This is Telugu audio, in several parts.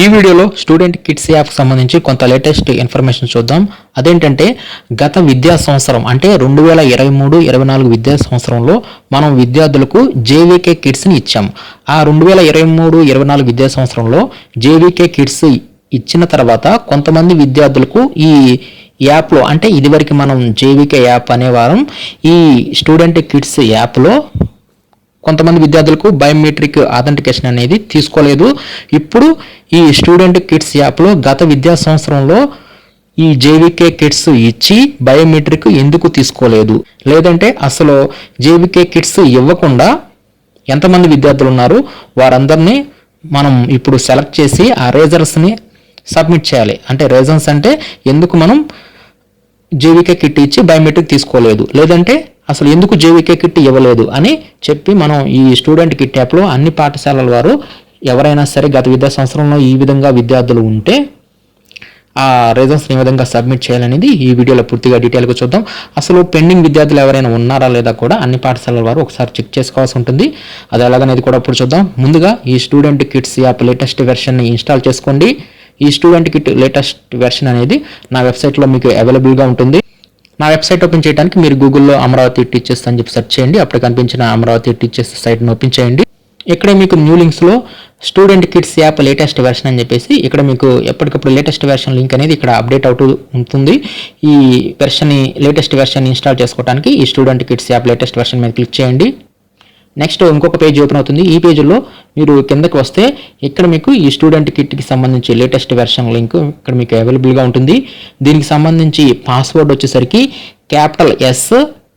ఈ వీడియోలో స్టూడెంట్ కిట్స్ యాప్కి సంబంధించి కొంత లేటెస్ట్ ఇన్ఫర్మేషన్ చూద్దాం. అదేంటంటే గత విద్యా సంవత్సరం అంటే రెండు వేల ఇరవై మూడు ఇరవై నాలుగు విద్యా సంవత్సరంలో మనం విద్యార్థులకు జేవీకే కిట్స్ని ఇచ్చాం. ఆ రెండు వేల ఇరవై మూడు ఇరవై నాలుగు విద్యా సంవత్సరంలో జేవీకే కిట్స్ ఇచ్చిన తర్వాత కొంతమంది విద్యార్థులకు ఈ యాప్లో అంటే ఇదివరకు మనం జేవీకే యాప్ అనేవారం ఈ స్టూడెంట్ కిట్స్ యాప్లో కొంతమంది విద్యార్థులకు బయోమెట్రిక్ ఆథెంటికేషన్ అనేది తీసుకోలేదు. ఇప్పుడు ఈ స్టూడెంట్ కిట్స్ యాప్లో గత విద్యా సంవత్సరంలో ఈ జేవికే కిట్స్ ఇచ్చి బయోమెట్రిక్ ఎందుకు తీసుకోలేదు? లేదంటే అసలు జేవికే కిట్స్ ఇవ్వకుండా ఎంతమంది విద్యార్థులు ఉన్నారు? వారందరినీ మనం ఇప్పుడు సెలెక్ట్ చేసి ఆ రేజర్స్ని సబ్మిట్ చేయాలి. అంటే రీజన్స్ అంటే ఎందుకు మనం జేవికే కిట్ ఇచ్చి బయోమెట్రిక్ తీసుకోలేదు? లేదంటే అసలు ఎందుకు జేవికే కిట్ ఇవ్వలేదు అని చెప్పి మనం ఈ స్టూడెంట్ కిట్ యాప్లో అన్ని పాఠశాలల వారు ఎవరైనా సరే గత విద్యా సంవత్సరంలో ఈ విధంగా విద్యార్థులు ఉంటే ఆ రీజన్స్ని ఏ విధంగా సబ్మిట్ చేయాలనేది ఈ వీడియోలో పూర్తిగా డీటెయిల్గా చూద్దాం. అసలు పెండింగ్ విద్యార్థులు ఎవరైనా ఉన్నారా లేదా కూడా అన్ని పాఠశాలల వారు ఒకసారి చెక్ చేసుకోవాల్సి ఉంటుంది. అది ఎలాగనేది కూడా ఇప్పుడు చూద్దాం. ముందుగా ఈ స్టూడెంట్ కిట్స్ యాప్ లేటెస్ట్ వెర్షన్ని ఇన్స్టాల్ చేసుకోండి. ఈ స్టూడెంట్ కిట్ లేటెస్ట్ వెర్షన్ అనేది నా వెబ్సైట్లో మీకు అవైలబుల్గా ఉంటుంది. నా వెబ్సైట్ ఓపెన్ చేయడానికి మీరు గూగుల్లో అమరావతి టీచర్స్ అని చెప్పి సెర్చ్ చేయండి. అప్పుడు కనిపించిన అమరావతి టీచర్స్ సైట్ను ఓపెన్ చేయండి. ఇక్కడ మీకు new లింక్స్లో student kids app latest version అని చెప్పేసి ఇక్కడ మీకు ఎప్పటికప్పుడు లేటెస్ట్ వెర్షన్ లింక్ అనేది ఇక్కడ అప్డేట్ అవుతూ ఉంటుంది. ఈ వెర్షన్ని లేటెస్ట్ వెర్షన్ ఇన్స్టాల్ చేసుకోవడానికి ఈ student kids app latest version మీద క్లిక్ చేయండి. నెక్స్ట్ ఇంకొక పేజ్ ఓపెన్ అవుతుంది. ఈ పేజ్లో మీరు కిందకి వస్తే ఇక్కడ మీకు ఈ స్టూడెంట్ కిట్కి సంబంధించి లేటెస్ట్ వెర్షన్ లింక్ ఇక్కడ మీకు అవైలబుల్గా ఉంటుంది. దీనికి సంబంధించి పాస్వర్డ్ వచ్చేసరికి capital S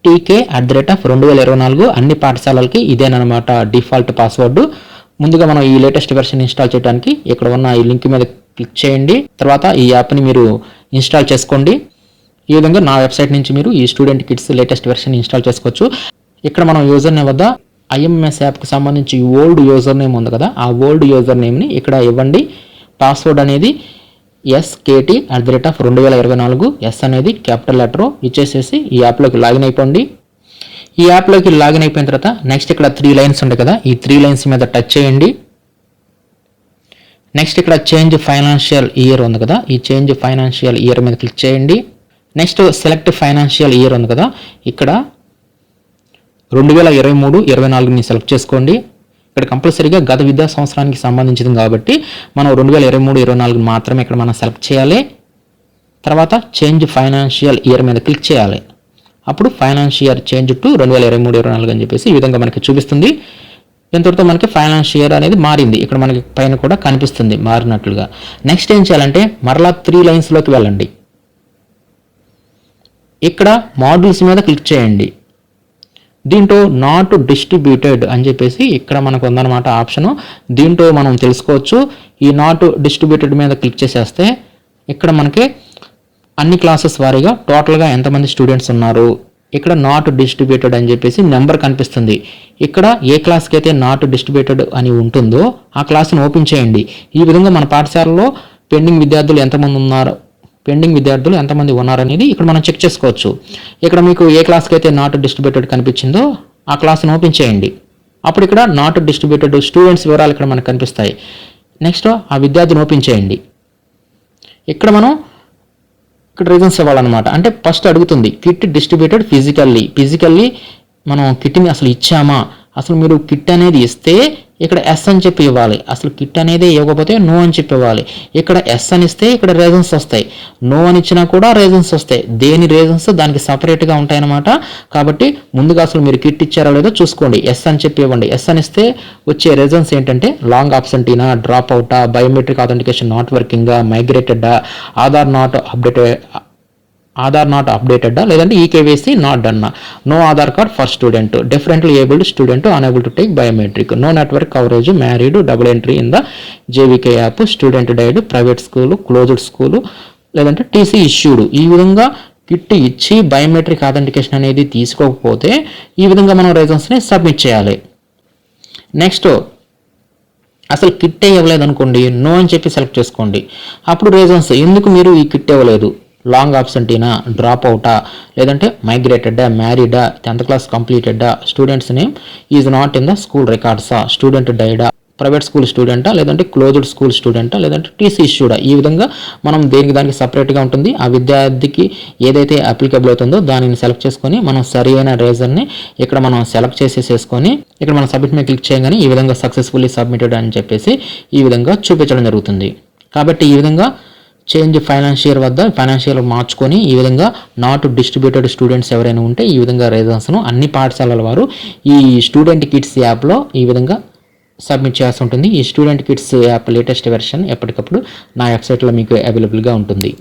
TK at the rate of రెండు వేల ఇరవై నాలుగు అన్ని పాఠశాలలకి ఇదేనమాట డిఫాల్ట్ పాస్వర్డ్ ముందుగా మనం ఈ లేటెస్ట్ వెర్షన్ ఇన్స్టాల్ చేయడానికి ఇక్కడ ఉన్న ఈ లింక్ మీద క్లిక్ చేయండి. తర్వాత ఈ యాప్ని మీరు ఇన్స్టాల్ చేసుకోండి. ఈ విధంగా నా వెబ్సైట్ నుంచి మీరు ఈ student kits latest version install చేసుకోవచ్చు. ఇక్కడ మనం యూజర్ వద్ద ఐఎంఎస్ యాప్కి సంబంధించి ఓల్డ్ యూజర్ నేమ్ ఉంది కదా ఆ ఓల్డ్ యూజర్ నేమ్ని ఇక్కడ ఇవ్వండి. పాస్వర్డ్ అనేది SKT at the rate of రెండు వేల ఇరవై నాలుగు ఎస్ అనేది క్యాపిటల్ లెటర్ ఇచ్చేసేసి ఈ యాప్లోకి లాగిన్ అయిపోండి. ఈ యాప్లోకి లాగిన్ అయిపోయిన తర్వాత నెక్స్ట్ ఇక్కడ త్రీ లైన్స్ ఉంటాయి కదా ఈ త్రీ లైన్స్ మీద టచ్ చేయండి. నెక్స్ట్ ఇక్కడ చేంజ్ ఫైనాన్షియల్ ఇయర్ ఉంది కదా ఈ చేంజ్ ఫైనాన్షియల్ ఇయర్ మీద క్లిక్ చేయండి. నెక్స్ట్ సెలెక్ట్ ఫైనాన్షియల్ ఇయర్ ఉంది కదా ఇక్కడ రెండు వేల ఇరవై మూడు ఇరవై నాలుగుని సెలెక్ట్ చేసుకోండి. ఇక్కడ కంపల్సరీగా గత విద్యా సంవత్సరానికి సంబంధించింది కాబట్టి మనం రెండు వేల ఇరవై మూడు ఇరవై నాలుగు మాత్రమే ఇక్కడ మనం సెలెక్ట్ చేయాలి. తర్వాత చేంజ్ ఫైనాన్షియల్ ఇయర్ మీద క్లిక్ చేయాలి. అప్పుడు ఫైనాన్షియల్ చేంజ్ టు రెండు వేల ఇరవై మూడు ఇరవై నాలుగు అని చెప్పేసి ఈ విధంగా మనకి చూపిస్తుంది. ఇంతటితో మనకి ఫైనాన్షియర్ అనేది మారింది. ఇక్కడ మనకి పైన కూడా కనిపిస్తుంది మారినట్లుగా. నెక్స్ట్ ఏం చేయాలంటే మరలా త్రీ లైన్స్లోకి వెళ్ళండి. ఇక్కడ మాడ్యూల్స్ మీద క్లిక్ చేయండి. దీంట్లో నాట్ డిస్ట్రిబ్యూటెడ్ అని చెప్పేసి ఇక్కడ మనకు ఉందన్నమాట ఆప్షను. దీంట్లో మనం తెలుసుకోవచ్చు. ఈ నాట్ డిస్ట్రిబ్యూటెడ్ మీద క్లిక్ చేసేస్తే ఇక్కడ మనకి అన్ని క్లాసెస్ వారీగా టోటల్గా ఎంతమంది స్టూడెంట్స్ ఉన్నారు. ఇక్కడ నాట్ డిస్ట్రిబ్యూటెడ్ అని చెప్పేసి నెంబర్ కనిపిస్తుంది. ఇక్కడ ఏ క్లాస్కి అయితే నాట్ డిస్ట్రిబ్యూటెడ్ అని ఉంటుందో ఆ క్లాస్ని ఓపెన్ చేయండి. ఈ విధంగా మన పాఠశాలలో పెండింగ్ విద్యార్థులు ఎంతమంది ఉన్నారు పెండింగ్ విద్యార్థులు ఎంతమంది ఉన్నారనేది ఇక్కడ మనం చెక్ చేసుకోవచ్చు. ఇక్కడ మీకు ఏ క్లాస్కి అయితే నాట్ డిస్ట్రిబ్యూటెడ్ కనిపించిందో ఆ క్లాస్ను ఓపెన్ చేయండి. అప్పుడు ఇక్కడ నాట్ డిస్ట్రిబ్యూటెడ్ స్టూడెంట్స్ వివరాలు ఇక్కడ మనకు కనిపిస్తాయి. నెక్స్ట్ ఆ విద్యార్థిని ఓపెన్ చేయండి. ఇక్కడ మనం ఇక్కడ రీజన్స్ ఇవ్వాలన్నమాట. అంటే ఫస్ట్ అడుగుతుంది కిట్ డిస్ట్రిబ్యూటెడ్ ఫిజికల్లీ ఫిజికల్లీ మనం కిట్ని అసలు ఇచ్చామా? అసలు మీరు కిట్ అనేది ఇస్తే ఇక్కడ ఎస్ అని చెప్పి ఇవ్వాలి. అసలు కిట్ అనేది ఇవ్వకపోతే నో అని చెప్పి ఇవ్వాలి. ఇక్కడ ఎస్ అని ఇస్తే ఇక్కడ రీజన్స్ వస్తాయి. నో అని ఇచ్చినా కూడా రీజన్స్ వస్తాయి. దేని రీజన్స్ దానికి సపరేట్గా ఉంటాయన్నమాట. కాబట్టి ముందుగా అసలు మీరు కిట్ ఇచ్చారో లేదో చూసుకోండి. ఎస్ అని చెప్పి ఇవ్వండి. ఎస్ అని ఇస్తే వచ్చే రీజన్స్ ఏంటంటే లాంగ్ ఆబ్సెంటీనా డ్రాప్ అవుటా బయోమెట్రిక్ అథెంటికేషన్ నాట్ వర్కింగా మైగ్రేటెడా Aadhaar not update Aadhaar not updated లేదంటే eKYC not డన్నా? No Aadhaar card for student. Differently abled student unable to take biometric no network coverage married double entry in the JVK app student died private school closed school లేదంటే టీసీ ఇష్యూడ్ ఈ విధంగా కిట్ ఇచ్చి బయోమెట్రిక్ అథెంటికేషన్ అనేది తీసుకోకపోతే ఈ విధంగా మనం రీజన్స్ని సబ్మిట్ చేయాలి. నెక్స్ట్ అసలు కిట్ ఇవ్వలేదు అనుకోండి నో అని చెప్పి సెలెక్ట్ చేసుకోండి. అప్పుడు రీజన్స్ ఎందుకు మీరు ఈ కిట్ ఇవ్వలేదు లాంగ్ ఆబ్సెంటీనా డ్రాప్ అవుటా లేదంటే మైగ్రేటెడ్డా మ్యారీడా tenth class కంప్లీటెడ్డా students name is not in the school రికార్డ్సా student డైడా. ప్రైవేట్ స్కూల్ స్టూడెంటా లేదంటే క్లోజ్డ్ స్కూల్ స్టూడెంటా లేదంటే టీసీ ఇష్యూడా? ఈ విధంగా మనం దేనికి దానికి సపరేట్గా ఉంటుంది? ఆ విద్యార్థికి ఏదైతే అప్లికబుల్ అవుతుందో దానిని సెలెక్ట్ చేసుకొని మనం సరి అయిన రీజన్ని ఇక్కడ మనం సెలెక్ట్ చేసేసేసుకొని ఇక్కడ మనం సబ్మిట్ మీద క్లిక్ చేయగానే ఈ విధంగా సక్సెస్ఫుల్లీ సబ్మిటెడ్ అని చెప్పేసి ఈ విధంగా చూపించడం జరుగుతుంది. కాబట్టి ఈ విధంగా చేంజ్ ఫైనాన్షియల్ వద్ద ఫైనాన్షియల్ మార్చుకొని ఈ విధంగా నాట్ డిస్ట్రిబ్యూటెడ్ స్టూడెంట్స్ ఎవరైనా ఉంటే ఈ విధంగా రీజన్స్ను అన్ని పాఠశాలల వారు ఈ స్టూడెంట్ కిట్స్ యాప్లో ఈ విధంగా సబ్మిట్ చేయాల్సి ఉంటుంది. ఈ student kits app latest version ఎప్పటికప్పుడు నా వెబ్సైట్లో మీకు అవైలబుల్గా ఉంటుంది.